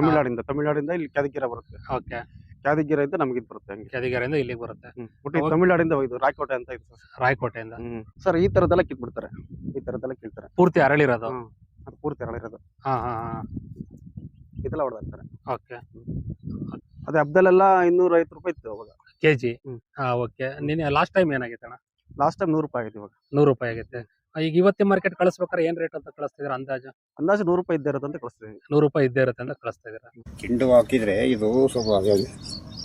ತಮಿಳ್ನಾಡಿಂದ ತಮಿಳ್ನಾಡಿಂದ ಇಲ್ಲಿ ಕ್ಯಾದಿಗೆರೆ ಬರುತ್ತೆ. ಓಕೆ. ಕ್ಯಾದಿಗೆರೆಯಿಂದ ನಮಗೆ ಇದು ಬರುತ್ತೆ ಹಂಗೆ. ಕೆದಿಗೆರೆಯಿಂದ ಇಲ್ಲಿಗೆ ಬರುತ್ತೆ. ಒಟ್ಟು ಇದು ತಮಿಳ್ನಾಡಿಂದ ಇದು ರಾಯಕೋಟೆ ಅಂತ ಇತ್ತು ಸರ್. ರಾಯಕೋಟೆಯಿಂದ. ಸರ್ ಈ ತರದೆಲ್ಲ ಕಿತ್ಬಿಡ್ತಾರೆ. ಈ ತರದೆಲ್ಲ ಕೀಳ್ತಾರೆ ಪೂರ್ತಿ ಅರಳಿರೋದು? ಹ್ಮ್. ಅದು ಪೂರ್ತಿ ಅರಳಿರೋದು. ಹಾ ಹಾ ಹಾ. ಇದೆಲ್ಲ ಹೊಡೆದಾಕ್ತಾರೆ ಓಕೆ. ಅದೇ ಹಬ್ಬದಲ್ಲೆಲ್ಲ ಇನ್ನೂರ ಐವತ್ತು ರೂಪಾಯಿ ಇತ್ತು ಅವಾಗ. ಕೆಜಿ? ಹ್ಮ್. ಹಾ ಓಕೆ. ನಿನ್ನೆ ಲಾಸ್ಟ್ ಟೈಮ್ ಏನಾಗಿತ್ತು ಅಣ್ಣ ಲಾಸ್ಟ್ ಟೈಮ್ ನೂರು ರೂಪಾಯಿ ಆಗಿದೆ ಇವಾಗ. ನೂರು ರೂಪಾಯಿ ಆಗೈತೆ ಈಗ ಇವತ್ತೇ ಮಾರ್ಕೆಟ್ ಕಳಿಸ್ಬೇಕಾದ್ರೆ ಏನ್ ರೇಟ್ ಅಂತ ಕಳಿಸ್ತಿದ್ರ ಅಂದಾಜು? ಅಂದಾಜು ನೂರು ರೂಪಾಯಿ ಇದ್ದೇ ಇರುತ್ತೆ ಅಂತ ಕಳಿಸ್ತೀವಿ ನೂರು ರೂಪಾಯಿ ಇದ್ದೇ ಇರುತ್ತೆ ಅಂತ ಕಳಿಸ್ತಾ ಇದೀರ ಕಿಂಡು ಹಾಕಿದ್ರೆ ಇದು ಸ್ವಲ್ಪ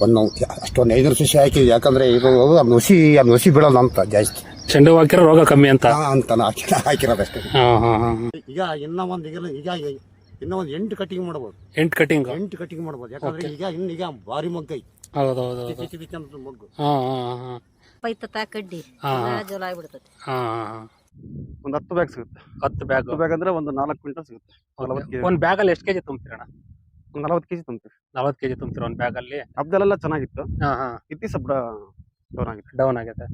ಒಂದು ಅಷ್ಟೊಂದು ಐನೂರು ಸಸಿ ಹಾಕಿದ್ವಿ. ಯಾಕಂದ್ರೆ ಇದು ನುಸಿ ಅದು ನುಸಿ ಬೀಳಲ್ಲ ಅಂತ ಜಾಸ್ತಿ. ಚೆಂಡು ಹಾಕಿರೋ ರೋಗ ಕಮ್ಮಿ ಅಂತ? ಅಂತ ಹಾಕಿರೋದಷ್ಟೇ ಹಾ ಹಾ ಹಾ. ಈಗ ಇನ್ನ ಒಂದು ಈಗ ಈಗ ಇನ್ನ ಒಂದು ಎಂಟು ಕಟಿಂಗ್ ಮಾಡ್ಬೋದು. ಎಂಟು ಕಟಿಂಗ್ ಎಂಟು ಕಟಿಂಗ್ ಮಾಡ್ಬೋದು. ಯಾಕಂದ್ರೆ ಈಗ ಇನ್ನು ಈಗ ಭಾರಿ ಮಗ್ಗೈ ಹೌದು ಹೌದು ಹೌದು ಚಿಕ್ಕ ಚಿಕ್ಕ ಮೊಗ್ಗು. ಹಾ ಹಾ ಹಾ ಪೈತತ ಕಡ್ಡಿ ಜೋಲ ಆಗ್ಬಿಡ್ತೈತಿ ಹಾ ಹಾ ಹಾ. ಒಂದು ಹತ್ತು ಬ್ಯಾಗ್ ಸಿಗುತ್ತೆ. ಹತ್ತು ಬ್ಯಾಗ್ ಹತ್ತು ಬ್ಯಾಗ್ ಅಂದ್ರೆ ಒಂದು ನಾಲ್ಕು ಕ್ವಿಂಟಲ್ ಸಿಗುತ್ತೆ. ಒಂದು ಕೆಜಿ. ಒಂದ್ ಬ್ಯಾಗ್ ಅಲ್ಲಿ ಎಷ್ಟು ಕೆಜಿ ತುಂಬ್ತೀರಣ್ಣ? ಒಂದು ನಲವತ್ತು ಕೆಜಿ ತುಂಬ್ತೀರಿ ನಲವತ್ತು ಕೆಜಿ ತುಂಬ್ತೀರ ಒಂದು ಬ್ಯಾಗ್ ಅಲ್ಲಿ? ಹಬ್ಬದಲ್ಲೆಲ್ಲ ಚೆನ್ನಾಗಿತ್ತು. ಹಾ ಡೌನ್ ಆಗಿದೆ ಡೌನ್ ಆಗೈತೆ.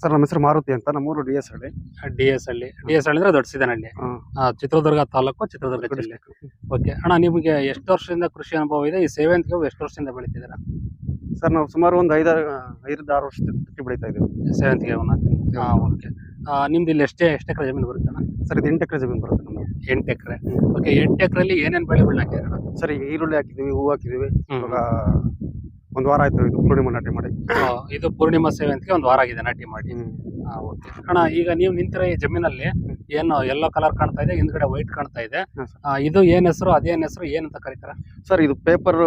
ಸರ್ ನಮ್ಮ ಹೆಸರು ಮಾರುತಿ ಅಂತ. ನಮ್ಮೂರು D S Halli. D S Halli. D S Halli ಅಂದ್ರೆ ದೊಡ್ಡ ಸಿದ್ದನಹಳ್ಳಿ ಆ, ಚಿತ್ರದುರ್ಗ ತಾಲೂಕು ಚಿತ್ರದುರ್ಗ ಜಿಲ್ಲೆ. ಓಕೆ. ಅಣ್ಣ ನಿಮಗೆ ಎಷ್ಟು ವರ್ಷದಿಂದ ಕೃಷಿ ಅನುಭವ ಇದೆ? ಈ ಸೇವೆಂತಿಗೆ ಎಷ್ಟು ವರ್ಷದಿಂದ ಬೆಳಿತಿದ್ದೀರಾ? ಸರ್ ನಾವು ಸುಮಾರು ಒಂದು ಐದಾರು ಐದರಿಂದ ಆರು ವರ್ಷದ ತಟ್ಟಿ ಬೆಳೀತಾ ಇದ್ದೀವಿ. ಸೇವಂತಿಗೆ ಹೂವನ್ನ ಹಾಂ. ಓಕೆ. ನಿಮ್ದು ಇಲ್ಲಿ ಎಷ್ಟೇ ಎಷ್ಟು ಎಕರೆ ಜಮೀನು ಬರುತ್ತೆ ಅಣ್ಣ? ಸರ್ ಇದು ಎಂಟು ಎಕರೆ ಜಮೀನು ಬರುತ್ತೆ ನಮ್ದು. ಎಂಟು ಎಕರೆ. ಓಕೆ ಎಂಟು ಎಕರೆಯಲ್ಲಿ ಏನೇನು ಬೆಳೆಗಳನ್ನ ಹಾಕಿದ್ದೀರಾ? ಸರ್ ಈಗ ಈರುಳ್ಳಿ ಹಾಕಿದ್ದೀವಿ ಹೂವು ಹಾಕಿದ್ದೀವಿ. ಹ್ಮ್. ಇವಾಗ ಒಂದು ವಾರ ಆಯ್ತು ಇದು ಪೂರ್ಣಿಮಾ ನಾಟಿ ಮಾಡಿ. ಆ, ಇದು ಪೂರ್ಣಿಮಾ ಸೇವಂತಿಗೆ ಒಂದು ವಾರ ಆಗಿದೆ ನಾಟಿ ಮಾಡಿ. ಆ, ಅಣ್ಣ ಈಗ ನೀವು ನಿಂತಿರೋ ಈ ಜಮೀನಲ್ಲಿ ಏನು ಎಲ್ಲೋ ಕಲರ್ ಕಾಣ್ತಾ ಇದೆ ಹಿಂದ್ಗಡೆ ವೈಟ್ ಕಾಣ್ತಾ ಇದೆ. ಹಾ, ಸರ್. ಆ, ಇದು ಏನ್ ಹೆಸರು ಅದೇನ್ ಹೆಸರು ಏನಂತ ಕರೀತಾರ? ಸರ್ ಇದು ಪೇಪರ್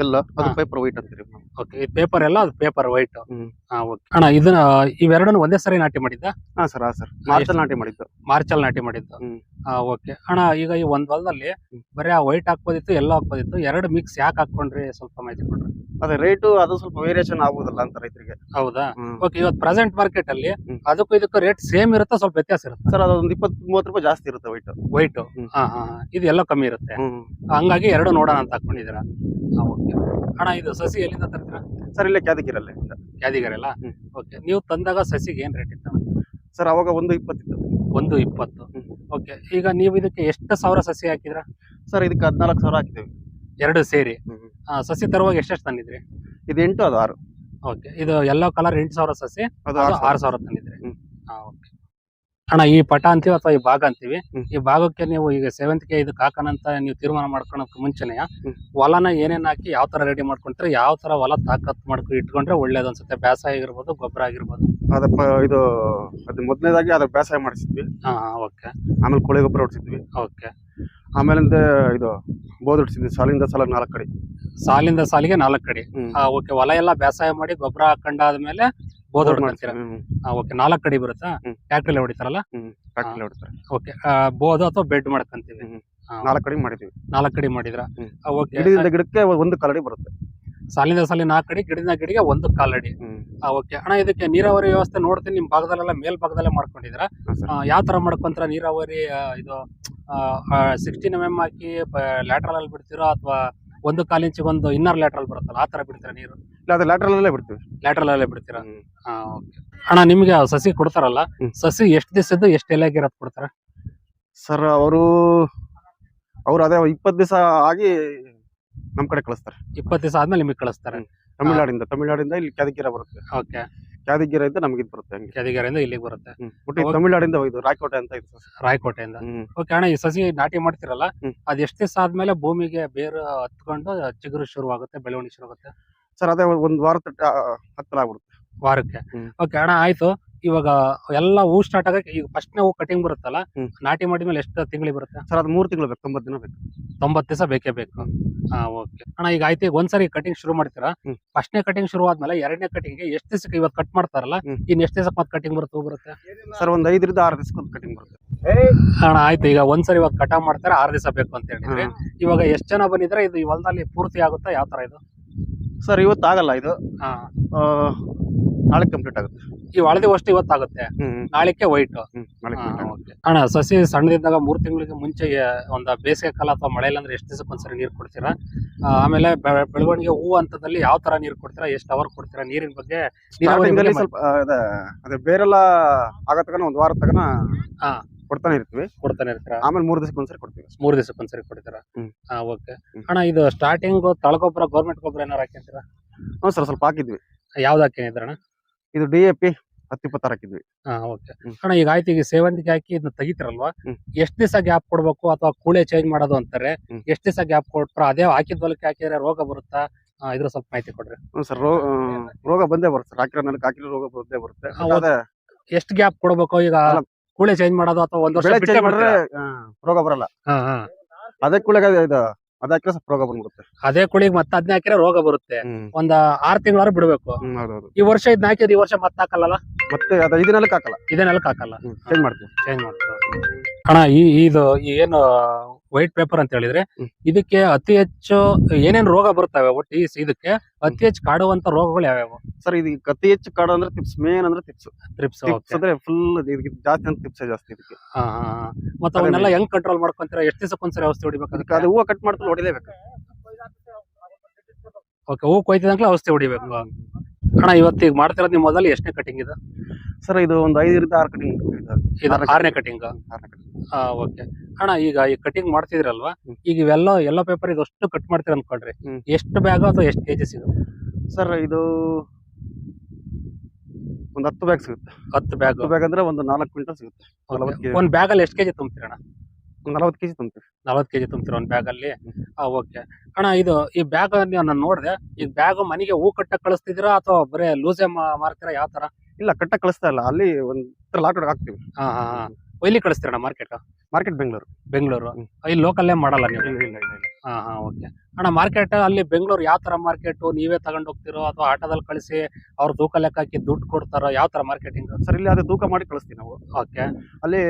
ಎಲ್ಲ ಅದು ಹಾ. ಪೇಪರ್ ವೈಟ್ ಅಂತೀರಿ. ಓಕೆ ಇದು ಪೇಪರ್ ಎಲ್ಲ ಅದು ಪೇಪರ್ ವೈಟ್ ಹ್ಮ್. ಹಾ ಓಕೆ ಅಣ್ಣ ಇದನ್ನ ಇವೆರಡನ್ನು ಒಂದೇ ಸರಿ ನಾಟಿ ಮಾಡಿದ್ದ? ಹಾ ಸರ್ ಹಾ ಸರ್ ಮಾರ್ಚಲ್ಲಿ ನಾಟಿ ಮಾಡಿದ್ದು. ಮಾರ್ಚಲ್ಲಿ ನಾಟಿ ಮಾಡಿದ್ದು. ಹ್ಮ್. ಹಾ ಓಕೆ ಅಣ್ಣ ಈಗ ಈ ಒಂದ್ ಹೊಲದಲ್ಲಿ ಹ್ಮ್. ಬರೀ ಆ ವೈಟ್ ಹಾಕ್ಬೋದಿತ್ತು ಎಲ್ಲ ಹಾಕ್ಬೋದಿತ್ತು. ಎರಡು ಮಿಕ್ಸ್ ಯಾಕೆ ಹಾಕೊಂಡ್ರಿ ಸ್ವಲ್ಪ ಮಾಹಿತಿ ಕೊಡ್ರಿ. ಅದೇ ರೇಟು ಅದು ಸ್ವಲ್ಪ ವೇರಿಯೇಷನ್ ಆಗುದಲ್ಲ ಅಂತ ರೈತರಿಗೆ. ಹೌದಾ? ಓಕೆ ಇವತ್ತು ಪ್ರೆಸೆಂಟ್ ಮಾರ್ಕೆಟ್ ಅಲ್ಲಿ ಹ್ಮ್. ಅದಕ್ಕೂ ಇದಕ್ಕೂ ರೇಟ್ ಸೇಮ್ ಇರುತ್ತಾ? ಸ್ವಲ್ಪ ವ್ಯತ್ಯಾಸ ಇರುತ್ತೆ? ಸರ್ ಅದೊಂದು ಇಪ್ಪತ್ತು ಮೂವತ್ತು ರೂಪಾಯಿ ಜಾಸ್ತಿ ಇರುತ್ತೆ ವೈಟ್ ವೈಟ್ ಹ್ಮ್. ಹಾ ಹಾ ಹಾ. ಇದು ಎಲ್ಲ ಕಮ್ಮಿ ಇರುತ್ತೆ. ಹ್ಮ್. ಹಂಗಾಗಿ ಎರಡು ನೋಡೋಣ ಅಂತ ಹಾಕೊಂಡಿದ್ದೀರಾ? ಹಾ ಓಕೆ ಅಣ್ಣ ಇದು ಸಸಿ ಎಲ್ಲಿಂದ ತರ್ತೀರಾ? ಸರ್ ಇಲ್ಲೇ ಕ್ಯಾದಿಗಿರಲ್ಲೇ ಕ್ಯಾದಿಗಿರಲ್ಲ ಹ್ಮ್. ಓಕೆ ನೀವು ತಂದಾಗ ಸಸಿಗೆ ಏನು ರೇಟ್ ಇತ್ತು? ಸರ್ ಅವಾಗ ಒಂದು ಇಪ್ಪತ್ತಿತ್ತು. ಒಂದು ಇಪ್ಪತ್ತು. ಹ್ಮ್. ಓಕೆ ಈಗ ನೀವು ಇದಕ್ಕೆ ಎಷ್ಟು ಸಾವಿರ ಸಸಿ ಹಾಕಿದ್ರ? ಸರ್ ಇದಕ್ಕೆ ಹದಿನಾಲ್ಕು ಸಾವಿರ ಹಾಕಿದ್ದೀವಿ. ಎರಡು ಸೇರಿ? ಹ್ಮ್. ಆ, ಸಸಿ ತರುವಾಗ ಎಷ್ಟೆಷ್ಟು ತಂದಿದ್ರಿ? ಇದು ಎಂಟು ಅದು ಆರು. ಓಕೆ ಇದು ಎಲ್ಲೋ ಕಲರ್ ಎಂಟು ಸಾವಿರ ಸಸಿ ಅದು ಅದು ಆರು ಆರು ಸಾವಿರ ಸಾವಿರ ತಂದಿದ್ರಿ. ಹ್ಮ್. ಹಾ ಓಕೆ. ಅಣ್ಣ ಈ ಪಟ ಅಂತೀವಿ ಅಥವಾ ಈ ಭಾಗ ಅಂತೀವಿ? ಈ ಭಾಗಕ್ಕೆ ನೀವು ಈಗ ಸೇವಂತಿಗೆ ಇದಕ್ಕೆ ಹಾಕೋಣಂತ ನೀವು ತೀರ್ಮಾನ ಮಾಡ್ಕೊಳಕ್ ಮುಂಚೆನೆ ಹ್ಮ್. ಹೊಲನ ಏನೇನ್ ಹಾಕಿ ಯಾವ ತರ ರೆಡಿ ಮಾಡ್ಕೊಂಡ್ರೆ ಯಾವ ತರ ಹೊಲ ತಾಕತ್ ಮಾಡ್ಕೊ ಇಟ್ಕೊಂಡ್ರೆ ಒಳ್ಳೇದು ಅನ್ಸುತ್ತೆ. ಬೇಸಾಯ ಆಗಿರ್ಬೋದು ಗೊಬ್ಬರ ಆಗಿರ್ಬೋದು. ಅದಪ್ಪ ಇದು ಅದು ಮೊದಲನೇದಾಗಿ ಅದ್ರ ಬೇಸಾಯ ಮಾಡಿಸಿದ್ವಿ. ಹಾ ಓಕೆ. ಆಮೇಲೆ ಕೊಳೆ ಗೊಬ್ಬರ ಹೊಡಿಸಿದ್ವಿ. ಓಕೆ. ಆಮೇಲಿಂದ ಇದು ಬೋದ್ ಹೊಡಿಸಿದ್ವಿ ಸಾಲಿಂದ ಸಾಲ ನಾಲ್ಕು ಕಡೆ. ಸಾಲಿಂದ ಸಾಲಿಗೆ ನಾಲ್ಕು ಕಡೆ. ಓಕೆ ಹೊಲ ಎಲ್ಲ ಬೇಸಾಯ ಮಾಡಿ ಗೊಬ್ಬರ ಹಾಕೊಂಡಾದ್ಮೇಲೆ ಮಾಡ್ತೀರಾ. ಓಕೆ ನಾಲ್ಕು ಕಡಿ ಬರುತ್ತಾ. ಟ್ಯಾಕ್ಟ್ರಲ್ಲಿ ಹೊಡಿತಾರಲ್ಲ? ಟ್ರಾಕ್ಟರ್ಲಿ ಹೊಡಿತಾರೆ. ಓಕೆ ಬೋದು ಅಥವಾ ಬೆಡ್ ಮಾಡ್ಕೊಂತೀವಿ? ನಾಲ್ಕು ಕಡೆ ಮಾಡಿದೀವಿ ನಾಲ್ಕು ಕಡಿ ಮಾಡಿದ್ರ. ಓಕೆ ಗಿಡದಿಂದ ಗಿಡಕ್ಕೆ ಒಂದು ಕಾಲಡಿ ಬರುತ್ತೆ. ಸಾಲಿನ ಸಾಲಿ ನಾಲ್ಕು ಕಡಿ ಗಿಡದಿಂದ ಗಿಡಿಗೆ ಒಂದು ಕಾಲಡಿ. ಓಕೆ ಅಣ್ಣ ಇದಕ್ಕೆ ನೀರಾವರಿ ವ್ಯವಸ್ಥೆ ನೋಡ್ತೀನಿ. ನಿಮ್ ಭಾಗದಲ್ಲೆಲ್ಲ ಮೇಲ್ಭಾಗದಲ್ಲೇ ಮಾಡ್ಕೊಂಡಿದ್ರ ಯಾವ ತರ ಮಾಡ್ಕೊಂತಾರ ನೀರಾವರಿ ಇದು ಸಿಕ್ಸ್ಟೀನ್ ಎಂ ಎಂ ಹಾಕಿ ಲ್ಯಾಟ್ರಲ್ ಅಲ್ಲಿ ಬಿಡ್ತೀರಾ ಅಥವಾ ಒಂದು ಕಾಲಿಂಚಿಗೆ ಒಂದು ಇನ್ನರ್ ಲ್ಯಾಟ್ರಲ್ ಬರುತ್ತಲ್ಲ ಆ ತರ ಬಿಡ್ತೀರಾ ನೀರು? ಇಲ್ಲ ಅದು ಲ್ಯಾಟ್ರಲ್ಲೇ ಬಿಡ್ತೀವಿ. ಲ್ಯಾಟ್ರಲ್ ಅಲ್ಲೇ ಬಿಡ್ತೀರಾ? ಹ್ಮ್. ಹಾ ಓಕೆ ಅಣ್ಣ ನಿಮ್ಗೆ ಆ ಸಸಿ ಕೊಡ್ತಾರಲ್ಲ ಹ್ಮ್. ಸಸಿ ಎಷ್ಟು ದಿವಸದ್ದು ಎಷ್ಟು ಎಲೆಗಿರೋದು ಕೊಡ್ತಾರ? ಸರ್ ಅವರು ಅವ್ರು ಅದೇ ಇಪ್ಪತ್ತು ದಿವಸ ಆಗಿ ನಮ್ ಕಡೆ ಕಳಿಸ್ತಾರೆ. ಇಪ್ಪತ್ತು ದಿವಸ ಆದ್ಮೇಲೆ ನಿಮಗೆ ಕಳಿಸ್ತಾರೆ. ತಮಿಳ್ನಾಡಿಂದ ತಮಿಳ್ನಾಡಿಂದ ಇಲ್ಲಿ ಕೆದಕಿರ ಬರುತ್ತೆ. ಓಕೆ ಕ್ಯಾದಗಿರ ಅಂತ ನಮ್ಗೆ ಇದು ಬರುತ್ತೆ ಹಂಗೆ ಕೆದಿಗೆರೆಯಿಂದ ಇಲ್ಲಿಗೆ ಬರುತ್ತೆ ಹ್ಮ್. ಒಟ್ಟು. ತಮಿಳ್ನಾಡಿಂದ ಹೋಯ್ತು ರಾಯಕೋಟೆ ಅಂತ ಇತ್ತು ಸರ್. ರಾಯಕೋಟೆಯಿಂದ ಹ್ಮ್. ಓಕೆ ಅಣ್ಣ ಈ ಸಸಿ ನಾಟಿ ಮಾಡ್ತಿರಲ್ಲ ಹ್ಮ್. ಅದ್ ಎಷ್ಟು ದಿವಸ ಆದ್ಮೇಲೆ ಭೂಮಿಗೆ ಬೇರು ಹತ್ಕೊಂಡು ಚಿಗುರು ಶುರು ಆಗುತ್ತೆ ಬೆಳವಣಿಗೆ ಶುರು ಆಗುತ್ತೆ ಸರ್ ಅದೇ ಒಂದ್ ವಾರ ತಟ್ಟ ಹತ್ತಲಾಗ್ಬಿಡುತ್ತೆ ವಾರಕ್ಕೆ ಹ್ಮ್. ಓಕೆ ಅಣ್ಣ ಆಯ್ತು ಇವಾಗ ಎಲ್ಲ ಹೂ ಸ್ಟಾರ್ಟ್ ಆಗಕ್ಕೆ ಈಗ ಫಸ್ಟ್ನೇ ಹೂ ಕಟಿಂಗ್ ಬರುತ್ತಲ್ಲ ನಾಟಿ ಮಾಡಿದ ಮೇಲೆ ಎಷ್ಟು ತಿಂಗಳಿಗೆ ಬರುತ್ತೆ? ಸರ್ ಅದು ಮೂರು ತಿಂಗಳು ಬೇಕು ತೊಂಬತ್ತು ದಿನ ಬೇಕು. ತೊಂಬತ್ತು ದಿವಸ ಬೇಕೇ ಬೇಕು. ಹಾ ಓಕೆ ಅಣ್ಣ ಈಗ ಆಯ್ತು ಈಗ ಒಂದ್ಸರಿ ಕಟಿಂಗ್ ಶುರು ಮಾಡ್ತೀರಾ? ಹ್ಮ್. ಫಸ್ಟ್ನೇ ಕಟಿಂಗ್ ಶುರು ಆದ್ಮೇಲೆ ಎರಡನೇ ಕಟಿಂಗ್ ಎಷ್ಟು ದಿವಸಕ್ಕೆ ಇವತ್ತು ಕಟ್ ಮಾಡ್ತಾರಲ್ಲ ಹ್ಮ್. ಇನ್ ಎಷ್ಟು ದಿವಸಕ್ಕೆ ಮತ್ತೆ ಕಟಿಂಗ್ ಬರುತ್ತೆ ಹೂ ಬರುತ್ತೆ? ಸರ್ ಒಂದು ಐದರಿಂದ ಆರು ದಿವಸಕ್ಕೆ ಒಂದು ಕಟಿಂಗ್ ಬರುತ್ತೆ. ಅಣ್ಣ ಆಯ್ತು ಈಗ ಒಂದ್ಸರಿ ಇವಾಗ ಕಟಾವ್ ಮಾಡ್ತಾರೆ ಆರು ದಿವಸ ಬೇಕು ಅಂತ ಹೇಳಿದ್ರೆ. ಹ್ಮ್. ಇವಾಗ ಎಷ್ಟು ಜನ ಬಂದಿದ್ರೆ ಇದು ಈ ಹೊಲದಲ್ಲಿ ಪೂರ್ತಿ ಆಗುತ್ತಾ ಯಾವ ತರ ಇದು? ಸರ್ ಇವತ್ತು ಆಗಲ್ಲ ಇದು. ಹಾ. ಆ, ನಾಳೆ ಕಂಪ್ಲೀಟ್ ಆಗುತ್ತೆ. ಈ ಹಳದಿ ವಸ್ತು ಇವತ್ತಾಗುತ್ತೆ. ಹ್ಮ್ ನಾಳೆಕ್ಕೆ ವೈಟ್. ಅಣ್ಣ ಸಸಿ ಸಣ್ಣದಿದ್ದಾಗ ಮೂರ್ ತಿಂಗಳಿಗೆ ಮುಂಚೆ ಒಂದ್ ಬೇಸಿಗೆ ಕಾಲ ಅಥವಾ ಮಳೆ ಇಲ್ಲ ಅಂದ್ರೆ ಎಷ್ಟು ದಿವಸಕ್ಕೆ ಒಂದ್ಸರಿ ನೀರ್ ಕೊಡ್ತೀರಾ? ಆಮೇಲೆ ಬೆಳವಣಿಗೆ ಹೂ ಹಂತದಲ್ಲಿ ಯಾವ ತರ ನೀರ್ ಕೊಡ್ತೀರಾ? ಎಷ್ಟು ಅವರ್ ಕೊಡ್ತೀರಾ? ನೀರಿನ ಬಗ್ಗೆ ಸ್ವಲ್ಪ ಅದೇ ಬೇರೆಲ್ಲ ಆಗೋ ಒಂದು ಒಂದ್ ವಾರ ತಗನ ಹಾ. ಕೊಡ್ತಾನೆ ಇರ್ತೀವಿ. ಕೊಡ್ತಾನೆ ಇರ್ತೀರಾ? ಆಮೇಲೆ ಮೂರು ದಿವಸಕ್ಕೆ ಒಂದ್ಸರಿ ಕೊಡ್ತೀವಿ. ಮೂರು ದಿವಸಕ್ಕೆ ಒಂದ್ಸರಿ ಕೊಡ್ತೀರಾ. ಹಾ ಓಕೆ ಅಣ್ಣ ಇದು ಸ್ಟಾರ್ಟಿಂಗ್ ತಳಗೊಬ್ಬರ ಗೌರ್ಮೆಂಟ್ ಗೊಬ್ಬರ ಏನಾರು ಹಾಕಿರ್ತೀರಾ? ಹ್ಞೂ ಸರ್ ಸ್ವಲ್ಪ ಹಾಕಿದ್ವಿ. ಯಾವ್ದು ಹಾಕಿದ್ರಣ್ಣ ಇದು ಡಿ ಎ ಪಿ ಹತ್ತು ಇಪ್ಪತ್ತಾರು ಹಾಕಿದ್ವಿ ಹಾ ಓಕೆ ಅಣ್ಣ ಈಗ ಆಯ್ತು ಈಗ ಸೇವಂತಿಗೆ ಹಾಕಿ ಇದನ್ನ ತೆಗಿತಾರಲ್ವಾ? ಎಷ್ಟು ಎಷ್ಟ್ ದಿವಸ ಗ್ಯಾಪ್ ಕೊಡ್ಬೇಕು ಅಥವಾ ಕೂಳೆ ಚೇಂಜ್ ಮಾಡೋದು ಅಂತಾರೆ ಎಷ್ಟು ಎಷ್ಟ್ ದಿವಸ ಗ್ಯಾಪ್ ಕೊಟ್ರ ಅದೇ ಹಾಕಿದ ಹೊಲಕ್ಕೆ ಹಾಕಿದ್ರೆ ರೋಗ ಬರುತ್ತಾ? ಆ, ಇದ್ರ ಸ್ವಲ್ಪ ಮಾಹಿತಿ ಕೊಡ್ರಿ. ಹ್ಞೂ ಸರ್ ರೋ ಆ, ರೋಗ ಬಂದೇ ಬರುತ್ತೆ ಸರ್. ಹಾಕಿರೋ ನನಗೆ ಹಾಕಿರೋ ರೋಗ ಬಂದೇ ಬರುತ್ತೆ. ಹೌದು. ಅದೇ ಎಷ್ಟು ಗ್ಯಾಪ್ ಕೊಡ್ಬೇಕು? ಈಗ ಅಲ್ಲ. ಕೂಳೆ ಚೇಂಜ್ ಮಾಡೋದು ಅಥವಾ ಒಂದ್ ವರ್ಷ ಬೆಳೆ ಬಿಟ್ಟೆ ಚೇಂಜ್ ಮಾಡಿದ್ರೆ? ರೋಗ ಬರಲ್ಲ. ಹಾ, ಹಾ. ಅದೇ ಕುಳಿಗೆ ಇದು ಅದ್ ಹಾಕಿದ್ರೆ ಸ್ವಲ್ಪ ರೋಗ ಬಂದ್ಬಿಡುತ್ತೆ. ಅದೇ ಕುಳಿಗೆ ಮತ್ತೆ ಅದನ್ನ ಹಾಕಿದ್ರೆ ರೋಗ ಬರುತ್ತೆ. ಹ್ಮ್. ಒಂದ್ ಆರ್ ತಿಂಗಳಾರು ಬಿಡ್ಬೇಕು. ಹ್ಮ್ ಈ ವರ್ಷ ಇದನ್ನ ಹಾಕಿದ್ರೆ ಈ ವರ್ಷ ಮತ್ತೆ ಹಾಕಲ್ಲ ಮತ್ತೆ ಅದು ನೆಲಕ್ಕೆ ಹಾಕಲ್ಲ. ಇದನ್ನೆಲ್ಲ ಹಾಕಲ್ಲ. ಚೇಂಜ್ ಮಾಡ್ತೀವಿ. ಚೇಂಜ್ ಮಾಡ್ತೀವಿ. ಅಣ್ಣ ಈ ಇದು ಈ ಏನು ವೈಟ್ ಪೇಪರ್ ಅಂತ ಹೇಳಿದ್ರೆ ಇದಕ್ಕೆ ಅತಿ ಹೆಚ್ಚು ಏನೇನು ರೋಗ ಬರ್ತವೆ ಒಟ್ಟು ಈ ಇದಕ್ಕೆ ಅತಿ ಹೆಚ್ಚು ಕಾಡುವಂತ ರೋಗಗಳು ಯಾವ್ಯಾವು? ಸರ್ ಇದು ಅತಿ ಹೆಚ್ಚು ಕಾಡು ಅಂದ್ರೆ ತಿಪ್ಸ್ ಮೇನ್ ಅಂದ್ರೆ ಟಿಪ್ಸ್ ಟ್ರಿಪ್ಸ್ ಅಂದ್ರೆ ಫುಲ್ ಇದಕ್ಕೆ ಜಾಸ್ತಿ ಅಂತ ಟಿಪ್ಸ್ ಜಾಸ್ತಿ ಇದಕ್ಕೆ. ಮತ್ತೆ ಅವನ್ನೆಲ್ಲ ಹೆಂಗ್ ಕಂಟ್ರೋಲ್ ಮಾಡ್ಕೊಂತೀರಾ? ಎಷ್ಟು ದಿವಸಕ್ಕೊಂದ್ಸರಿ ಔಷಧಿ ಹೊಡಿಬೇಕು ಅದು ಹೂವು ಕಟ್ ಮಾಡ್ತಾ ಹೊಡಿಲೇಬೇಕು. ಓಕೆ ಹೂವು ಕೊಯ್ತಿದಂಗ್ಲೇ ಔಷಧಿ ಹೊಡಿಬೇಕು. ಅಣ್ಣ ಇವತ್ತಿಗೆ ಈಗ ಮಾಡ್ತಿರೋದು ನಿಮ್ಮ ಮೊದಲು ಎಷ್ಟನೇ ಕಟಿಂಗ್ ಇದು? ಸರ್ ಇದು ಒಂದು ಐದರಿಂದ ಆರು ಕಟಿಂಗ್ ಇದು ಆರನೇ ಕಟಿಂಗ್. ಓಕೆ. ಅಣ್ಣ ಈಗ ಈ ಕಟಿಂಗ್ ಮಾಡ್ತಿದ್ರಲ್ವಾ? ಈಗ ಇವೆಲ್ಲ ಎಲ್ಲ ಪೇಪರ್ ಇದು ಅಷ್ಟು ಕಟ್ ಮಾಡ್ತೀರ ಅನ್ಕೊಳ್ರಿ ಎಷ್ಟು ಬ್ಯಾಗ್ ಅಥವಾ ಎಷ್ಟು ಕೆಜಿ ಸಿಗುತ್ತೆ? ಸರ್ ಇದು ಒಂದು ಹತ್ತು ಬ್ಯಾಗ್ ಸಿಗುತ್ತೆ. ಹತ್ತು ಬ್ಯಾಗ್ ಬ್ಯಾಗ್ ಅಂದ್ರೆ ಒಂದು ನಾಲ್ಕು ಕ್ವಿಂಟಲ್ ಸಿಗುತ್ತೆ. ಒಂದು ಬ್ಯಾಗಲ್ಲಿ ಒಂದ್ ಬ್ಯಾಗ್ ಅಲ್ಲಿ ಎಷ್ಟು ಕೆಜಿ ಒಂದು ನಲವತ್ತು ಕೆಜಿ ತುಂಬ್ತೀವಿ. ನಲವತ್ತು ಕೆಜಿ ತುಂಬ್ತೀರ ಒಂದ್ ಬ್ಯಾಗ್ ಅಲ್ಲಿ? ಓಕೆ. ಅಣ್ಣ ಇದು ಈ ಬ್ಯಾಗ್ ನಾನು ನೋಡಿದೆ ಈ ಬ್ಯಾಗ್ ಮನೆಗೆ ಹೂ ಕಟ್ಟಕ್ ಕಳಿಸ್ತಿದ್ದೀರಾ ಅಥವಾ ಬರೇ ಲೂಸೇ ಮಾರ್ತೀರಾ? ಯಾವ ತರ? ಇಲ್ಲ ಕಟ್ಟ ಕಳಿಸ್ತಾ ಇಲ್ಲ. ಅಲ್ಲಿ ಒಂದು ಲಾಟ್ ಹಾಕ್ತೀವಿ. ಹಾಂ ಹಾಂ ಹಾ. ಎಲ್ಲಿ ಕಳಿಸ್ತೀರಣ್ಣ ಮಾರ್ಕೆಟ್ ಮಾರ್ಕೆಟ್ ಬೆಂಗಳೂರು ಬೆಂಗಳೂರು. ಇಲ್ಲಿ ಲೋಕಲ್ಲೇ ಮಾಡಲ್ಲ ನೀವು? ಇಲ್ಲ ಇಲ್ಲ ಇಲ್ಲ. ಹಾಂ ಹಾ ಓಕೆ ಅಣ್ಣ ಮಾರ್ಕೆಟ್ ಅಲ್ಲಿ ಬೆಂಗಳೂರು ಯಾವ ಥರ ಮಾರ್ಕೆಟು ನೀವೇ ತಗೊಂಡು ಹೋಗ್ತಿರೋ ಅಥವಾ ಆಟೋದಲ್ಲಿ ಕಳಿಸಿ ಅವ್ರ ತೂಕ ಲೆಕ್ಕ ಹಾಕಿ ದುಡ್ಡು ಕೊಡ್ತಾರೋ ಯಾವ ಥರ ಮಾರ್ಕೆಟಿಂಗ್ ಸರ್ ಇಲ್ಲಿ ಅದೇ ತೂಕ ಮಾಡಿ ಕಳಿಸ್ತೀವಿ ನಾವು. ಓಕೆ ಅಲ್ಲಿ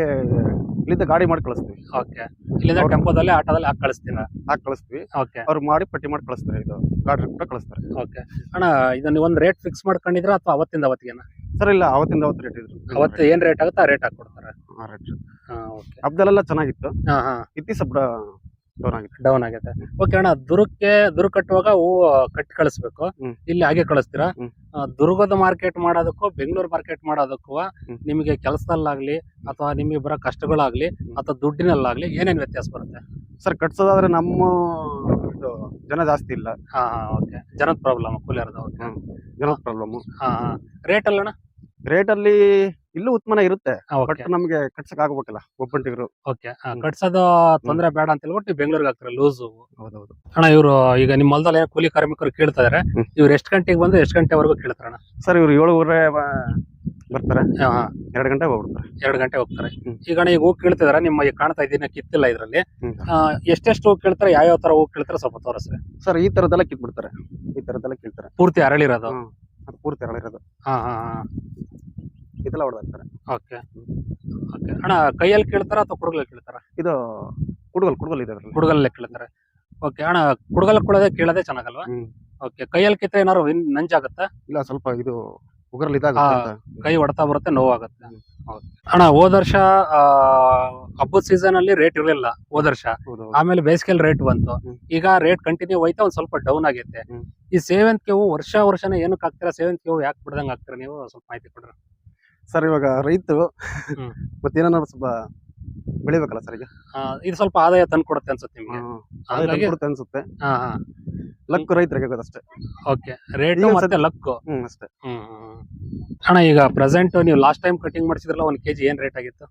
ಇಲ್ಲಿಂದ ಗಾಡಿ ಮಾಡಿ ಕಳಿಸ್ತೀವಿ. ಓಕೆ ಇಲ್ಲಿಂದ ಟೆಂಪೋದಲ್ಲಿ ಆಟೋದಲ್ಲಿ ಹಾಕಿ ಕಳಿಸ್ತೀನಿ ಹಾಕಿ ಕಳಿಸ್ತೀವಿ. ಓಕೆ ಅವ್ರು ಮಾಡಿ ಪಟ್ಟಿ ಮಾಡಿ ಕಳಿಸ್ತಾರೆ ಇದು. ಗಾಡಿ ಕೂಡ ಕಳಿಸ್ತಾರೆ. ಓಕೆ ಅಣ್ಣ ಇದು ನೀವು ಒಂದು ರೇಟ್ ಫಿಕ್ಸ್ ಮಾಡ್ಕೊಂಡಿದ್ರೆ ಅಥವಾ ಅವತ್ತಿಂದ ಅವತ್ತಿಗೆನ? ಸರ್ ಇಲ್ಲ ಅವತ್ತಿಂದ ಅವತ್ತು ರೇಟ್ ಇದ್ರು. ಅವತ್ತು ಏನು ರೇಟ್ ಆಗುತ್ತೆ ಆ ರೇಟ್ ಹಾಕ್ಕೊಡ್ತಾರೆ. ಆ rate. ಹಾ ಓಕೆ ಹಬ್ದಲ್ಲೆಲ್ಲ ಚೆನ್ನಾಗಿತ್ತು. ಹಾ ಹಾ. ಇತ್ತೀಚ ಸ್ವಲ್ಪ ಡೌನ್ ಆಗಿದೆ. ಡೌನ್ ಆಗೈತೆ ಓಕೆ ಅಣ್ಣ ದುರ್ಗಕ್ಕೆ ದುರ್ಗ ಕಟ್ಟುವಾಗ ಹೂವು ಕಟ್ಟಿ ಕಳಿಸ್ಬೇಕು. ಇಲ್ಲಿ ಹಾಗೆ ಕಳಿಸ್ತೀರಾ? ದುರ್ಗದ ಮಾರ್ಕೆಟ್ ಮಾಡೋದಕ್ಕೂ ಬೆಂಗಳೂರು ಮಾರ್ಕೆಟ್ ಮಾಡೋದಕ್ಕೂ. ನಿಮಗೆ ಕೆಲಸದಲ್ಲಾಗ್ಲಿ ಅಥವಾ ನಿಮಗೆ ಬರೋ ಕಷ್ಟಗಳಾಗ್ಲಿ ಅಥವಾ ದುಡ್ಡಿನಲ್ಲಾಗ್ಲಿ ಏನೇನು ವ್ಯತ್ಯಾಸ ಬರುತ್ತೆ? ಸರ್ ಕಟ್ಸೋದಾದ್ರೆ ನಮ್ಮ ಇದು ಜನ ಜಾಸ್ತಿ ಇಲ್ಲ. ಹಾ ಹಾ ಓಕೆ ಜನದ ಪ್ರಾಬ್ಲಮ್ ಕೂಲಿಯರ್ದ ಓಕೆ ಜನದ ಪ್ರಾಬ್ಲಮ್ ಹಾ ಹಾ. ರೇಟ್ ಅಲ್ಲಣ್ಣ? ರೇಟ್ ಅಲ್ಲಿ ಇಲ್ಲೂ ಉತ್ಪನ್ನ ಇರುತ್ತೆ ಬಟ್ ನಮ್ಗೆ ಕಟ್ಸಕ್ ಆಗ್ಬೇಕಲ್ಲ ಒಬ್ಬಂಟಿಗರು. ಓಕೆ ಕಟ್ಸೋದು ತೊಂದ್ರೆ ಬೇಡ ಅಂತ ಹೇಳ್ಬಿಟ್ಟು ಬೆಂಗಳೂರಿಗೆ ಹಾಕ್ತಾರೆ ಲೂಸ್? ಹೌದೌದು. ಅಣ್ಣ ಇವರು ಈಗ ನಿಮ್ಮ ಹೊಲದಲ್ಲಿ ಕೂಲಿ ಕಾರ್ಮಿಕರು ಕೇಳ್ತಾ ಇದಾರೆ. ಇವ್ರು ಎಷ್ಟು ಗಂಟೆಗೆ ಬಂದ್ರೆ ಎಷ್ಟು ಗಂಟೆವರೆಗೂ ಕೇಳ್ತಾರಣ್ಣ ಸರ್ ಇವ್ರು ಏಳುವರೆ ಬರ್ತಾರೆ. ಎರಡು ಗಂಟೆ ಹೋಗ್ಬಿಡ್ತಾರೆ. ಎರಡು ಗಂಟೆ ಹೋಗ್ತಾರೆ. ಈಗ ಅಣ್ಣ ಈಗ ಹೂ ಕೇಳ್ತಿದಾರೆ? ನಿಮ್ಮ ಈಗ ಕಾಣ್ತಾ ಇದ್ದೀನಿ ಕಿತ್ತಿಲ್ಲ ಇದರಲ್ಲಿ. ಎಷ್ಟೆಷ್ಟು ಹೂ ಯಾವ ಯಾವ ತರ ಹೂ ಕೇಳ್ತಾರೆ ಸ್ವಲ್ಪ ತೋರಿಸ್ರಿ. ಸರ್ ಈ ತರದೆಲ್ಲ ಕಿತ್ಬಿಡ್ತಾರೆ. ಈ ತರದೆಲ್ಲ ಕೇಳ್ತಾರೆ ಪೂರ್ತಿ ಅರಳಿರೋದು. ಪೂರ್ತಿ ಅರಳಿರೋದು. ಹಾ ಹಾ ಹಾ. ಇದೆಲ್ಲ ಹೊಡೆದಾಕ್ತಾರೆ ಓಕೆ. ಓಕೆ. ಅಣ್ಣ ಕೈಯಲ್ಲಿ ಕೇಳ್ತಾರ ಅಥವಾ ಕುಡುಗಲ್ ಕೇಳ್ತಾರ? ಇದು ಕುಡುಗಲ್ ಕುಡುಗಲ್ ಇದೆ ಅದರಲ್ಲಿ. ಕುಡುಗಲ್ಲೇ ಕೀಳ್ತಾರೆ. ಓಕೆ ಅಣ್ಣ ಕುಡುಗಲ್ ಕೊಡೋದೇ ಕೇಳೋದೇ ಚೆನ್ನಾಗಲ್ವಾ? ಹ್ಮ್. ಓಕೆ ಕೈಯಲ್ಲಿ ಕಿತ್ತ ಏನಾರು ನಂಜಾಗತ್ತಾ? ಇಲ್ಲ ಸ್ವಲ್ಪ ಇದು ಉಗರಲ್ಲಿ ಇದಾಗುತ್ತೆ ಹಾ. ಅಂತ. ಕೈ ಹೊಡ್ತಾ ಬರುತ್ತೆ ನೋವಾಗುತ್ತೆ. ಹೌದು. ಅಣ್ಣ ಹೋದ ವರ್ಷ ಆ, ಹಬ್ಬದ ಸೀಸನ್ ಅಲ್ಲಿ ರೇಟ್ ಇರಲಿಲ್ಲ ಹೋದ ವರ್ಷ. ಹೌದು ಆಮೇಲೆ ಬೇಸಿಗೆಲ್ ರೇಟ್ ಬಂತು. ಹ್ಮ್. ಈಗ ರೇಟ್ ಕಂಟಿನ್ಯೂ ಹೋಯ್ತಾ ಒಂದ್ ಸ್ವಲ್ಪ ಡೌನ್ ಆಗೈತೆ. ಹ್ಮ್. ಈ ಸೇವಂತಿಗೆ ಹೂವು ವರ್ಷ ವರ್ಷನೇ ಏನಕ್ಕೆ ಹಾಕ್ತೀರಾ? ಸೇವಂತಿಗೆ ಹೂವು ಯಾಕೆ ಬಿಡ್ದಂಗ್ ಹಾಕ್ತೀರಾ? ನೀವು ಸ್ವಲ್ಪ ಮಾಹಿತಿ ಕೊಡ್ರಿ. ಸರ್ ಇವಾಗ ರೈತರು ಹ್ಮ್. ಮತ್ತೇನಾದ್ರು ಸ್ವಲ್ಪ ಬೆಳಿಬೇಕಲ್ಲ ಸರ್ ಈಗ? ಆ, ಇದು ಸ್ವಲ್ಪ ಆದಾಯ ತಂದು ಕೊಡುತ್ತೆ ಅನ್ಸುತ್ತೆ ನಿಮ್ಗೆ. ಹ್ಮ್. ಹಾಗಾಗಿ ಅನ್ಸುತ್ತೆ. ಹಾ ಹಾ. ಲಕ್ ರೈತರಿಗೆ ಗೊತ್ತಷ್ಟೇ ಓಕೆ ರೇಟ್ ಈಗ ಮತ್ತೆ ಲಕ್ಕು ಹ್ಮ್ ಅಷ್ಟೇ. ಹ್ಮ್ ಹ್ಮ್. ಅಣ್ಣ ಈಗ ಪ್ರೆಸೆಂಟ್ ನೀವು ಲಾಸ್ಟ್ ಟೈಮ್ ಕಟಿಂಗ್ ಮಾಡಿಸಿದ್ರಲ್ಲ ಒಂದ್ ಕೆಜಿ ಏನ್ ರೇಟ್ ಆಗಿತ್ತು?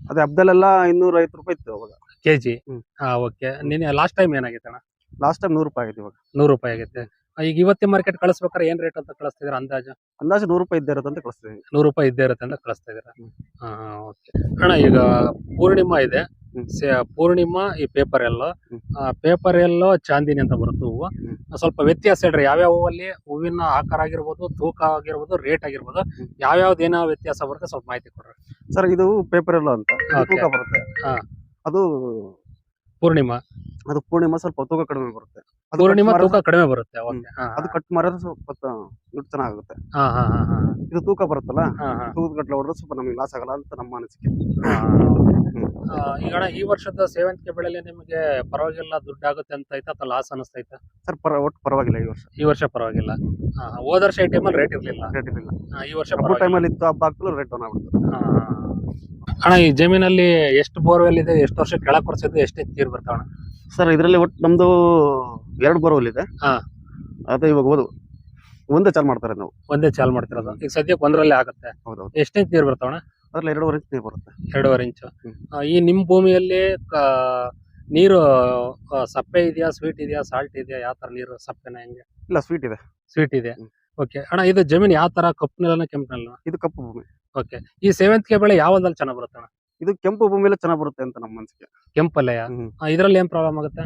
ಅದೇ ಹಬ್ಬದಲ್ಲೆಲ್ಲ ಇನ್ನೂರ ಐವತ್ತು ರೂಪಾಯಿ ಇತ್ತು ಅವಾಗ. ಕೆಜಿ ಹ್ಮ್. ಹಾ ಓಕೆ ನಿನ್ನೆ ಲಾಸ್ಟ್ ಟೈಮ್ ಏನಾಗಿತ್ತು ಅಣ್ಣ ಲಾಸ್ಟ್ ಟೈಮ್ ನೂರು ರೂಪಾಯಿ ಆಗಿತ್ತು ಇವಾಗ. ನೂರು ರೂಪಾಯಿ ಆಗೈತೆ ಈಗ ಇವತ್ತಿನ ಮಾರ್ಕೆಟ್ ಕಳಿಸ್ಬೇಕಾದ್ರೆ ಏನ್ ರೇಟ್ ಅಂತ ಕಳಿಸ್ತಿದ್ರ ಅಂದಾಜು ಅಂದಾಜು ನೂರು ರೂಪಾಯಿ ಇದ್ದೇ ಇರುತ್ತೆ ಅಂತ ಕಳಿಸ್ತೀವಿ ನೂರು ರೂಪಾಯಿ ಇದ್ದೇ ಇರುತ್ತೆ ಅಂತ ಕಳಿಸ್ತಾ ಇದ್ದೀರಾ ಹ್ಮ್. ಹಾ ಹಾ ಓಕೆ ಅಣ್ಣ ಈಗ ಪೂರ್ಣಿಮಾ ಇದೆ ಹ್ಮ್. ಸೆ- ಪೂರ್ಣಿಮಾ ಈ ಪೇಪರ್ ಎಲ್ಲೋ ಹ್ಮ್. ಪೇಪರ್ ಎಲ್ಲೋ ಚಾಂದಿನಿ ಅಂತ ಬರುತ್ತೆ ಹೂವು ಹ್ಮ್. ಸ್ವಲ್ಪ ವ್ಯತ್ಯಾಸ ಹೇಳ್ರಿ ಯಾವ್ಯಾವ ಹೂವಲ್ಲಿ ಹೂವಿನ ಆಕಾರ ಆಗಿರ್ಬೋದು ತೂಕ ಆಗಿರ್ಬೋದು ರೇಟ್ ಆಗಿರ್ಬೋದು ಹ್ಮ್. ಯಾವ್ಯಾವ್ದು ಏನೋ ವ್ಯತ್ಯಾಸ ಬರುತ್ತೆ ಸ್ವಲ್ಪ ಮಾಹಿತಿ ಕೊಡ್ರಿ ಸರ್ ಇದು ಪೇಪರ್ ಎಲ್ಲ ಅಂತ ಇದು Okay. ತೂಕ ಬರುತ್ತೆ ಹಾ. ಅದು ಪೂರ್ಣಿಮಾ ಅದು ಪೂರ್ಣಿಮಾ ಸ್ವಲ್ಪ ತೂಕ ಕಡಿಮೆ ಬರುತ್ತೆ. ಅದು ಪೂರ್ಣಿಮಾ ತೂಕ ಮಾಡಿದ್ರೆ- ಕಡಿಮೆ ಬರುತ್ತೆ ಹ್ಮ್. ಓಕೆ ಹಾ ಅದು ಕಟ್ ಮಾಡಿದ್ರೆ ಸ್ವಲ್ಪ ದುಡ್ಡು ಚೆನ್ನಾಗುತ್ತೆ ಹಾ ಹಾ ಹಾ ಹಾ. ಇದು ತೂಕ ಬರುತ್ತಲ್ಲ ಹಾ ಕಟ್ಲ ಹೊಡೆದ್ರೆ ಸ್ವಲ್ಪ ನಮಗೆ ಲಾಸ್ ಆಗಲ್ಲ ಅಂತ ನಮ್ಮ ಅನಿಸಿಕೆ. ಹಾ, ಆ, ಈಗ ಅಣ್ಣ ಈ ವರ್ಷದ ಸೇವಂತಿಗೆ ಬೆಳೆಯಲ್ಲಿ ನಿಮಗೆ ಪರವಾಗಿಲ್ಲ ದುಡ್ಡು ಆಗುತ್ತೆ ಅಂತ ಐತಾ ಅಥವಾ ಲಾಸ್ ಅನಿಸ್ತೈತಾ ಸರ್ ಪರ ಒಟ್ಟು ಪರವಾಗಿಲ್ಲ ಈ ವರ್ಷ. ಈ ವರ್ಷ ಪರವಾಗಿಲ್ಲ. ಹಾ, ಹೋದ ವರ್ಷ ಈ ಟೈಮಲ್ಲಿ ರೇಟ್ ಇರಲಿಲ್ಲ. ರೇಟ್ ಇರಲಿಲ್ಲ. ಈ ವರ್ಷ ಹಬ್ಬ ಪರವಾಗಿಲ್ಲ. ಟೈಮಲ್ಲಿ ಇತ್ತು ಹಬ್ಬ ಹಾಕಲು ರೇಟ್ ಡೌನ್ ಆಗ್ಬಿಡ್ತು ಹಾ. ಅಣ್ಣ ಈ ಜಮೀನಲ್ಲಿ ಎಷ್ಟು ಬೋರ್ವೆಲ್ ಇದೆ ಎಷ್ಟು ವರ್ಷ ಕೆಳಕ್ ಕೊರ್ಸಿದ್ದು ಎಷ್ಟು ನೀರು ಬರ್ತಾವಣ ಸರ್ ಇದರಲ್ಲಿ ಒಟ್ಟು ನಮ್ದು ಎರಡು ಬೋರ್ವೆಲ್ ಇದೆ. ಹಾಂ. ಅದು ಇವಾಗ ಓದು ಒಂದೇ ಚಾಲ್ ಮಾಡ್ತಾರೆ ನಾವು. ಒಂದೇ ಚಾಲ್ ಮಾಡ್ತಿರೋದು. ಈಗ ಸದ್ಯಕ್ಕೆ ಒಂದರಲ್ಲೇ ಆಗುತ್ತೆ. ಹೌದೌದು. ಎಷ್ಟು ಇಂಚ್ ನೀರು ಬರ್ತಾವಣ ಅದ್ರಲ್ಲಿ ಎರಡೂವರೆ ಇಂಚ್ ನೀರು ಬರುತ್ತೆ. ಎರಡೂವರೆ ಇಂಚು. ಆ, ಈ ನಿಮ್ಮ ಭೂಮಿಯಲ್ಲಿ ಕ- ನೀರು ಆ, ಸಪ್ಪೆ ಇದೆಯಾ ಸ್ವೀಟ್ ಇದೆಯಾ ಸಾಲ್ಟ್ ಇದೆಯಾ? ಯಾವ ಥರ ನೀರು ಸಪ್ಪೆನ ಹೆಂಗೆ? ಇಲ್ಲ ಸ್ವೀಟ್ ಇದೆ. ಸ್ವೀಟ್ ಇದೆ. ಹ್ಮ್. ಓಕೆ. ಅಣ್ಣ ಇದು ಜಮೀನು ಯಾವ ಥರ ಕಪ್ಪು ನೆಲನ ಕೆಂಪು ನೆಲನ ಇದು ಕಪ್ಪು ಭೂಮಿ. ಓಕೆ. ಈ ಸೇವಂತಿಗೆ ಬೆಳೆ ಯಾವ್ದಲ್ಲಿ ಚೆನ್ನಾಗಿ ಬರುತ್ತೆ ಅಣ್ಣ? ಇದು ಕೆಂಪು ಭೂಮಿಲೇ ಚೆನ್ನಾಗಿ ಬರುತ್ತೆ ಅಂತ ನಮ್ಮ ಅನಿಸಿಕೆ ಕೆಂಪಲ್ಲಯ ಹ್ಮ್. ಇದರಲ್ಲಿ ಏನ್ ಪ್ರಾಬ್ಲಮ್ ಆಗುತ್ತೆ?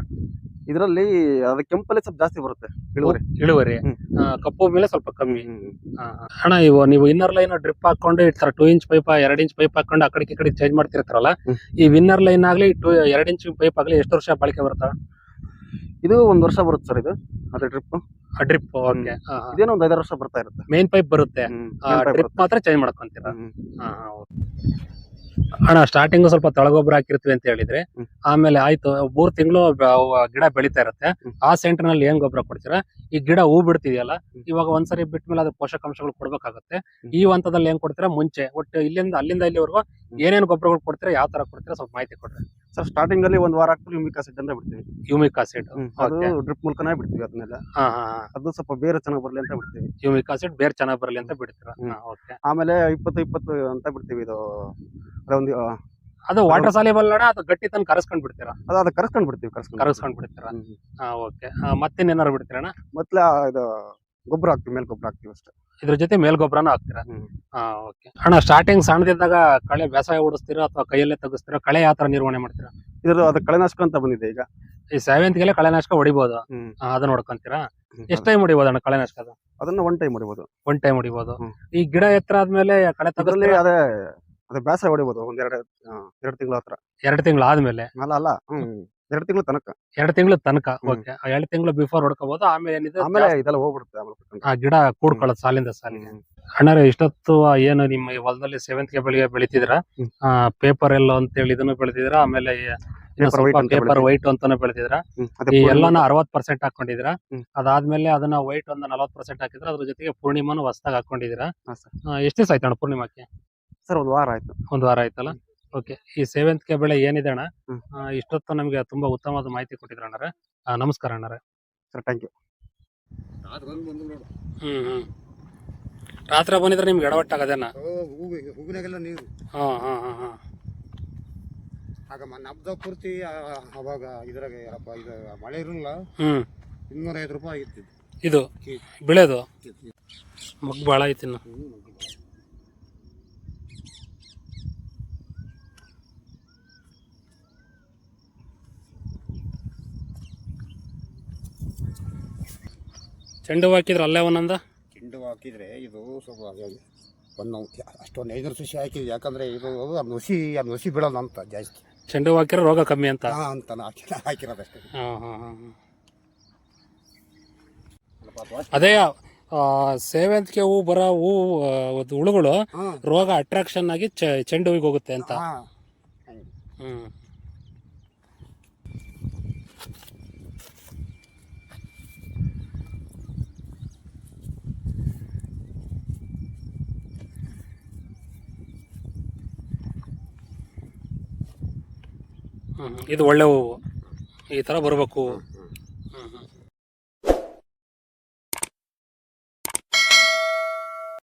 ಇದರಲ್ಲಿ ಅದು ಕೆಂಪಲ್ಲೇ ಸ್ವಲ್ಪ ಜಾಸ್ತಿ ಬರುತ್ತೆ ಇಳುವರಿ. ಇಳುವರಿ. ಹ್ಮ್. ಆ, ಕಪ್ಪು ಮೇಲೆ ಸ್ವಲ್ಪ ಕಮ್ಮಿ. ಹ್ಮ್. ಆ, ಅಣ್ಣ ಇವು ನೀವು ಇನ್ನರ್ ಲೈನ್ ಡ್ರಿಪ್ ಹಾಕೊಂಡು ಈ ತರ ಟೂ ಇಂಚ್ ಪೈಪ್ ಎರಡ್ ಇಂಚ್ ಪೈಪ್ ಹಾಕೊಂಡು ಆ ಕಡೆ ಈ ಕಡೆ ಚೇಂಜ್ ಮಾಡ್ತಿರ್ತಾರಲ್ಲ ಹ್ಮ್. ಈ ವಿನ್ನರ್ ಲೈನ್ ಆಗ್ಲಿ ಟೂ ಎರಡ್ ಇಂಚ್ ಪೈಪ್ ಆಗ್ಲಿ ಎಷ್ಟು ವರ್ಷ ಬಾಳಿಕೆ ಬರ್ತಾವ ಇದು ಒಂದ್ ವರ್ಷ ಬರುತ್ತೆ ಸರ್ ಇದು ಅದ್ರ ಡ್ರಿಪ್ ಡ್ರಿಪ್ ಓಕೆ ಇದೇನೋ ಒಂದ್ ಐದಾರು ವರ್ಷ ಬರ್ತಾ ಇರುತ್ತೆ. ಮೇನ್ ಪೈಪ್ ಬರುತ್ತೆ. ಹ್ಮ್. ಡ್ರಿಪ್ ಬರುತ್ತೆ. ಮಾತ್ರ ಚೇಂಜ್ ಮಾಡ್ಕೊಂತೀರಾ? ಹ್ಮ್. ಅಣ್ಣ ಸ್ಟಾರ್ಟಿಂಗ್ ಸ್ವಲ್ಪ ತಳಗೊಬ್ಬರ ಹಾಕಿರ್ತೀವಿ ಅಂತ ಹೇಳಿದ್ರೆ ಆಮೇಲೆ ಆಯ್ತು ಮೂರ್ ತಿಂಗಳು ಗಿಡ ಬೆಳಿತಾ ಇರುತ್ತೆ. ಆ ಸೆಂಟರ್ನಲ್ಲಿ ಏನ್ ಗೊಬ್ಬರ ಕೊಡ್ತೀರಾ? ಈ ಗಿಡ ಹೂ ಬಿಡ್ತಿದೆಯಲ್ಲ. ಇವಾಗ ಒಂದ್ಸರಿ ಬಿಟ್ಟ ಮೇಲೆ ಅದ್ರ ಪೋಷಕಾಂಶಗಳು ಕೊಡ್ಬೇಕಾಗತ್ತೆ. ಈ ಹಂತದಲ್ಲಿ ಏನ್ ಕೊಡ್ತೀರಾ? ಮುಂಚೆ ಒಟ್ಟು ಇಲ್ಲಿಂದ ಅಲ್ಲಿಂದ ಇಲ್ಲಿವರೆಗೂ ಏನೇನ್ ಗೊಬ್ಬರಗಳು ಕೊಡ್ತೀರಾ ಯಾವ ತರ ಕೊಡ್ತೀರಾ ಸ್ವಲ್ಪ ಮಾಹಿತಿ ಕೊಡ್ರಿ. ಸರ್ ಸ್ಟಾರ್ಟಿಂಗ್ ಅಲ್ಲಿ ಒಂದ್ ವಾರ ಹಾಕ್ಬಿಟ್ಟು ಯೂಮಿಕ್ ಆಸಿಡ್ ಅಂತ ಬಿಡ್ತೀವಿ. Humic acid. ಅದು ಡ್ರಿಪ್ ಮೂಲಕನೇ ಬಿಡ್ತೀವಿ ಅದನ್ನೆಲ್ಲ. ಅದು ಸ್ವಲ್ಪ ಬೇರೆ ಚೆನ್ನಾಗಿ ಬರಲಿ ಅಂತ ಬಿಡ್ತೀವಿ. ಯೂಮಿಕ್ ಆಸಿಡ್ ಬೇರೆ ಚೆನ್ನಾಗಿ ಬರಲಿ ಅಂತ ಬಿಡ್ತೀರಾ? ಆಮೇಲೆ ಇಪ್ಪತ್ತು ಇಪ್ಪತ್ತು ಅಂತ ಬಿಡ್ತೀವಿ ಇದು. ಅದೊಂದು ಅದು ವಾಟರ್ ಸಾಲಿಬಲ್ ಅಣ್ಣ ಅದು ಗಟ್ಟಿ ತಂದು ಕರಸ್ಕೊಂಡ್ ಬಿಡ್ತೀರಾ? ಅದು ಅದು ಕರ್ಸ್ಕೊಂಡ್ ಬಿಡ್ತೀವಿ ಕರ್ಸ್ಕೊಂಡ್ ಕರಸ್ಕೊಂಡ್ ಬಿಡ್ತೀರಾ. ಹಾ ಓಕೆ. ಮತ್ತೇನೇನಾರು ಬಿಡ್ತೀರಾ ಅಣ್ಣ? ಮೊದ್ಲ ಇದು ಗೊಬ್ಬರ ಹಾಕ್ತಿವಿ ಮೇಲ್ ಗೊಬ್ಬರ ಹಾಕ್ತಿವಿ ಅಷ್ಟೇ. ಇದ್ರ ಜೊತೆ ಮೇಲ್ ಗೊಬ್ಬರನೂ ಹಾಕ್ತೀರಾ? ಹ್ಮ್. ಹಾ ಓಕೆ. ಅಣ್ಣ ಸ್ಟಾರ್ಟಿಂಗ್ ಸಣ್ಣದಿದ್ದಾಗ ಕಳೆ ಬೇಸಾಯ ಓಡಿಸ್ತೀರಾ ಅಥವಾ ಕೈಯಲ್ಲೇ ತೆಗಿಸ್ತೀರಾ? ಕಳೆ ಯಾವ ತರ ನಿರ್ವಹಣೆ ಮಾಡ್ತೀರಾ? ಇದ್ರ ಅದು ಕಳೆನಾಶಕ ಅಂತ ಬಂದಿದೆ ಈಗ. ಈ ಸೇವಂತಿಗೆಲ್ಲ ಕಳೆನಾಶಕ ಹೊಡಿಬೋದು. ಹ್ಮ್. ಅದನ್ನ ನೋಡ್ಕೊಂತೀರಾ? ಎಷ್ಟು ಟೈಮ್ ಹೊಡಿಬೋದು ಅಣ್ಣ ಕಳೆನಾಶಕ ಅದು? ಅದನ್ನ ಒನ್ ಟೈಮ್ ಹೊಡಿಬೋದು. ಒನ್ ಟೈಮ್ ಹೊಡಿಬೋದು. ಹ್ಮ್. ಈ ಗಿಡ ಎತ್ತರ ಆದ್ಮೇಲೆ ಕಳೆ ಅದರಲ್ಲಿ ಅದೇ ಅದೇ ಬೇಸರ ಹೊಡಿಬೋದು ಒಂದ್ ಎರಡು ಎರಡು ತಿಂಗಳ ಹತ್ರ. ಎರಡು ತಿಂಗಳು ಆದ್ಮೇಲೆ? ಅಲ್ಲ ಅಲ್ಲ ಹ್ಮ್ ಎರಡು ತಿಂಗಳ ತನಕ. ಎರಡು ತಿಂಗಳು ತನಕ. ಓಕೆ. ಎರಡು ತಿಂಗಳು ಬಿಫೋರ್ ಹೊಡ್ಕೋಬಹುದು ಆಮೇಲೆ ಏನಿದೆ ಆಮೇಲೆ ಇದೆಲ್ಲ ಹೋಗ್ಬಿಡುತ್ತೆ ಆಮೇಲೆ ಆ ಗಿಡ ಕೂಡ್ಕೊಳ್ಳೋದು ಸಾಲಿಂದ ಸಾಲಿಗೆ. ಹ್ಮ್. ಅಣ್ಣಾರೆ ಇಷ್ಟೊತ್ತು ಏನು ನಿಮ್ಮ ಈ ಹೊಲದಲ್ಲಿ ಸೆವೆಂತ್ಗೆ ಬೆಳಿಗ್ಗೆ ಬೆಳಿತಿದ್ರ. ಪೇಪರ್ ಎಲ್ಲ ಅಂತ ಹೇಳಿ ಇದನ್ನು ಬೆಳೆದಿದ್ರ ಆಮೇಲೆ ಅಂತ ಪೇಪರ್ ವೈಟ್ ಅಂತಾನೆ ಬೆಳೆದಿದ್ರ ಈ ಎಲ್ಲಾನ ಅರವತ್ ಪರ್ಸೆಂಟ್ ಹಾಕೊಂಡಿದ್ರ ಅದಾದ್ಮೇಲೆ ಅದನ್ನ ವೈಟ್ ಒಂದ್ ನಲವತ್ ಪರ್ಸೆಂಟ್ ಹಾಕಿದ್ರ ಅದ್ರ ಜೊತೆಗೆ ಪೂರ್ಣಿಮಾನು ಹೊಸದಾಗಿ ಹಾಕೊಂಡಿದ್ರ ಎಷ್ಟ್ ದಿವಸ ಆಯ್ತಣ್ಣ ಪೂರ್ಣಿಮಾಕ್ಕೆ? ಸರ್ ಒಂದು ವಾರ ಆಯ್ತು. ಒಂದು ವಾರ ಆಯ್ತಲ್ಲ? ಓಕೆ. ಈ ಸೇವಂತಿಗೆ ಬೆಳೆ ಏನಿದೆ ಅಣ್ಣ? ಹ್ಮ್. ಆ, ಇಷ್ಟೊತ್ತು ನಮಗೆ ತುಂಬಾ ಉತ್ತಮವಾದ ಮಾಹಿತಿ ಕೊಟ್ಟಿದ್ರ ಅಣ್ಣಾರೆ. ಆ, ನಮಸ್ಕಾರ ಅಣ್ಣಾರೆ. ಸರ್ ಥ್ಯಾಂಕ್ ಯು ಹ್ಮ್ ಹ್ಮ್. ರಾತ್ರಿ ಬಂದಿದ್ರೆ ನಿಮ್ಗೆ ಎಡವಟ್ಟಾಗದೇನ ಹೂವಿನಾಗೆಲ್ಲ ನೀರು. ಹಾ ಹಾ ಹಾ ಹಾ. ಆಗ ನಬ್ದ ಪೂರ್ತಿ ಆ, ಅವಾಗ ಇದ್ರಾಗ ಏನಪ್ಪ ಇದು ಮಳೆ ಇರಲಿಲ್ಲ ಹ್ಮ್. ಇನ್ನೂರ ಐದು ರೂಪಾಯಿ ಆಗಿತ್ತು ಇದು. ಬೆಳೆದು? ಮಗ್ ಭಾಳ ಐತಿ ಇನ್ನು. ಚೆಂಡು ಹೂ ಹಾಕಿದ್ರೆ ಅಲ್ಲೇ ಒಂದೊಂದ ಚೆಂಡು ಹಾಕಿದ್ರೆ ಇದು ಸ್ವಲ್ಪ ಒಂದು ಅಷ್ಟೊಂದು ಐದು ಸಸಿ ಹಾಕಿದ್ವಿ. ಯಾಕಂದ್ರೆ ಇದು ಅದು ನುಸಿ ಅದು ನುಸಿ ಬಿಡೋಣ ಅಂತ ಜಾಸ್ತಿ. ಚೆಂಡು ಹೂ ಹಾಕಿದ್ರೆ ರೋಗ ಕಮ್ಮಿ ಅಂತ? ಹಾ ಅಂತ ಹಾಕಿ- ಹಾಕಿರೋದಷ್ಟೇ ಹಾಂ ಹಾಂ ಹಾಂ ಅದೇ ಸೇವಂತಿಗೆ ಹೂ ಬರೋ ಹೂ ಹುಳುಗಳು ರೋಗ ಅಟ್ರಾಕ್ಷನ್ ಆಗಿ ಚೆಂಡುವಿಗೆ ಚೆಂಡು ಹೂವಿಗೆ ಹೋಗುತ್ತೆ ಅಂತ. ಹಾಂ ಇದು ಒಳ್ಳೆ ಹೂವು ಈ ಥರ ಬರಬೇಕು.